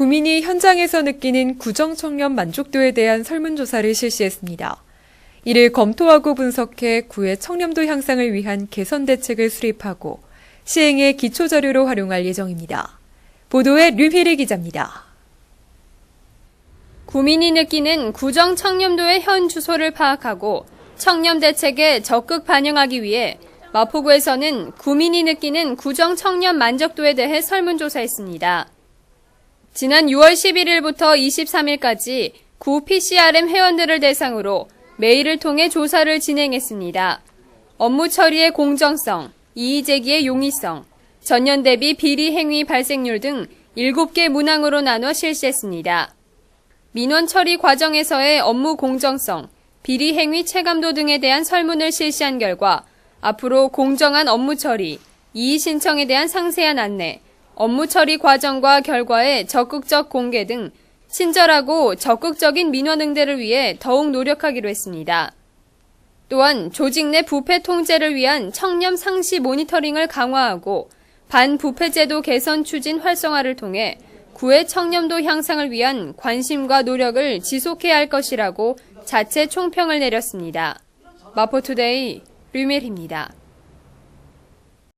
구민이 현장에서 느끼는 구정 청년 만족도에 대한 설문조사를 실시했습니다. 이를 검토하고 분석해 구의 청렴도 향상을 위한 개선 대책을 수립하고 시행에 기초자료로 활용할 예정입니다. 보도에 류희리 기자입니다. 구민이 느끼는 구정 청렴도의 현 주소를 파악하고 청렴 대책에 적극 반영하기 위해 마포구에서는 구민이 느끼는 구정 청렴 만족도에 대해 설문조사했습니다. 지난 6월 11일부터 23일까지 구 PCRM 회원들을 대상으로 메일을 통해 조사를 진행했습니다. 업무 처리의 공정성, 이의 제기의 용이성, 전년 대비 비리 행위 발생률 등 7개 문항으로 나눠 실시했습니다. 민원 처리 과정에서의 업무 공정성, 비리 행위 체감도 등에 대한 설문을 실시한 결과 앞으로 공정한 업무 처리, 이의 신청에 대한 상세한 안내, 업무 처리 과정과 결과의 적극적 공개 등 친절하고 적극적인 민원 응대를 위해 더욱 노력하기로 했습니다. 또한 조직 내 부패 통제를 위한 청렴 상시 모니터링을 강화하고 반부패 제도 개선 추진 활성화를 통해 구의 청렴도 향상을 위한 관심과 노력을 지속해야 할 것이라고 자체 총평을 내렸습니다. 마포투데이 류멜입니다.